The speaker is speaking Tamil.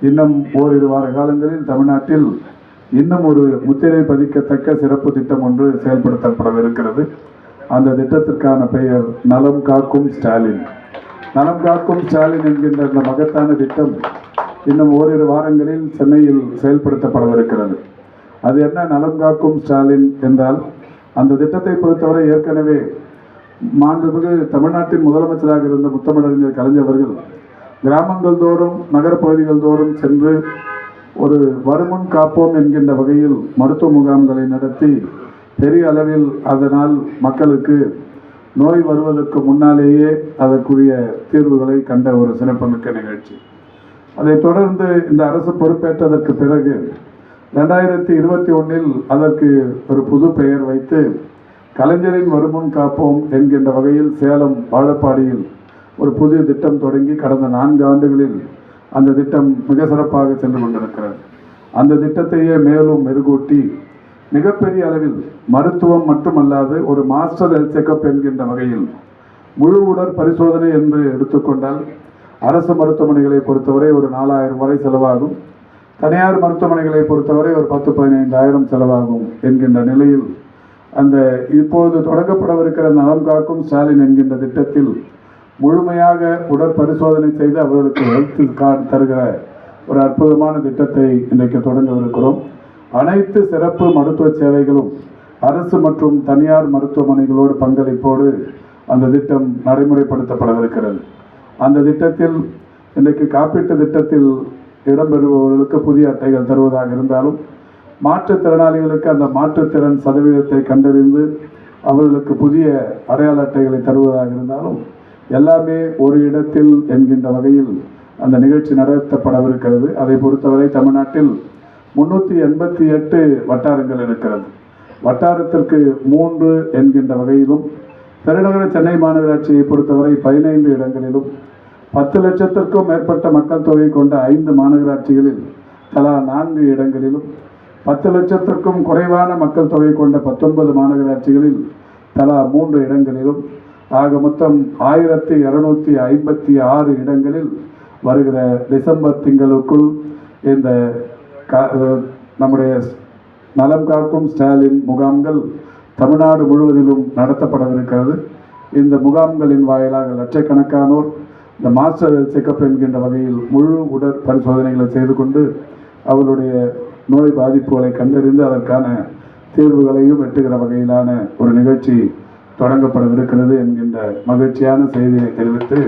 இன்னும் ஓரிரு வார காலங்களில் தமிழ்நாட்டில் இன்னும் ஒரு முத்திரை பதிக்கத்தக்க சிறப்பு திட்டம் ஒன்று செயல்படுத்தப்படவிருக்கிறது. அந்த திட்டத்திற்கான பெயர் நலம் காக்கும் ஸ்டாலின். நலம் காக்கும் ஸ்டாலின் என்கின்ற இந்த மகத்தான திட்டம் இன்னும் ஓரிரு வாரங்களில் சென்னையில் செயல்படுத்தப்படவிருக்கிறது. அது என்ன நலம் காக்கும் ஸ்டாலின் என்றால் அந்த திட்டத்தை பொறுத்தவரை ஏற்கனவே மாண்புமிகு தமிழ்நாட்டின் முதலமைச்சராக இருந்த முத்தமிழறிஞர் கலைஞர் அவர்கள் கிராமங்கள் தோறும் நகரப்பகுதிகள் தோறும் சென்று ஒரு வருமுன் காப்போம் என்கின்ற வகையில் மருத்துவ முகாம்களை நடத்தி பெரிய அளவில் அதனால் மக்களுக்கு நோய் வருவதற்கு முன்னாலேயே அதற்குரிய தீர்வுகளை கண்ட ஒரு சிறப்புமிக்க நிகழ்ச்சி. அதைத் தொடர்ந்து இந்த அரசு பொறுப்பேற்றதற்கு பிறகு ரெண்டாயிரத்தி இருபத்தி ஒன்றில் அதற்கு ஒரு புது பெயர் வைத்து கலைஞரின் வருமுன் காப்போம் என்கின்ற வகையில் சேலம் வாழப்பாடியில் ஒரு புதிய திட்டம் தொடங்கி கடந்த நான்கு ஆண்டுகளில் அந்த திட்டம் மிக சிறப்பாக சென்று கொண்டிருக்கிறது. அந்த திட்டத்தையே மேலும் மெருகூட்டி மிகப்பெரிய அளவில் மருத்துவம் மட்டுமல்லாது ஒரு மாஸ்டர் ஹெல்த் செக்கப் என்கின்ற வகையில் முழு உடற் பரிசோதனை என்று எடுத்துக்கொண்டால் அரசு மருத்துவமனைகளை பொறுத்தவரை ஒரு நாலாயிரம் வரை செலவாகும். தனியார் மருத்துவமனைகளை பொறுத்தவரை ஒரு பத்து பதினைந்தாயிரம் செலவாகும் என்கின்ற நிலையில் அந்த இப்பொழுது தொடங்கப்படவிருக்கிற நலம் காக்கும் ஸ்டாலின் என்கின்ற திட்டத்தில் முழுமையாக உடற்பரிசோதனை செய்து அவர்களுக்கு ஹெல்த் கார்டு தருகிற ஒரு அற்புதமான திட்டத்தை இன்றைக்கு தொடங்கவிருக்கிறோம். அனைத்து சிறப்பு மருத்துவ சேவைகளும் அரசு மற்றும் தனியார் மருத்துவமனைகளோடு பங்களிப்போடு அந்த திட்டம் நடைமுறைப்படுத்தப்படவிருக்கிறது. அந்த திட்டத்தில் இன்றைக்கு காப்பீட்டு திட்டத்தில் இடம்பெறுபவர்களுக்கு புதிய அட்டைகள் தருவதாக இருந்தாலும் மாற்றுத்திறனாளிகளுக்கு அந்த மாற்றுத்திறன் சதவீதத்தை கண்டறிந்து அவர்களுக்கு புதிய அடையாள அட்டைகளை தருவதாக இருந்தாலும் எல்லாமே ஒரு இடத்தில் என்கின்ற வகையில் அந்த நிகழ்ச்சி நடத்தப்படவிருக்கிறது. அதை பொறுத்தவரை தமிழ்நாட்டில் முன்னூற்றி எண்பத்தி எட்டு வட்டாரங்கள் இருக்கிறது. வட்டாரத்திற்கு மூன்று என்கின்ற வகையிலும் பெருநகர சென்னை மாநகராட்சியை பொறுத்தவரை பதினைந்து இடங்களிலும் பத்து லட்சத்திற்கும் மேற்பட்ட மக்கள் தொகை கொண்ட ஐந்து மாநகராட்சிகளில் தலா நான்கு இடங்களிலும் பத்து லட்சத்திற்கும் குறைவான மக்கள் தொகை கொண்ட பத்தொன்பது மாநகராட்சிகளில் தலா மூன்று இடங்களிலும் ஆக மொத்தம் ஆயிரத்தி இரநூத்தி ஐம்பத்தி ஆறு இடங்களில் வருகிற டிசம்பர் திங்களுக்குள் இந்த கா- நம்முடைய நலம் காக்கும் ஸ்டாலின் முகாம்கள் தமிழ்நாடு முழுவதிலும் நடத்தப்படவிருக்கிறது. இந்த முகாம்களின் வாயிலாக லட்சக்கணக்கானோர் இந்த மாஸ்டர் ஹெல்த் செக்கப் என்கின்ற வகையில் முழு உடற் பரிசோதனைகளை செய்து கொண்டு அவருடைய நோய் பாதிப்புகளை கண்டறிந்து அதற்கான தீர்வுகளையும் வெட்டுகிற வகையிலான ஒரு நிகழ்ச்சி தொடங்கப்படவிருக்கிறது என்கின்ற மகிழ்ச்சியான செய்தியை தெரிவித்து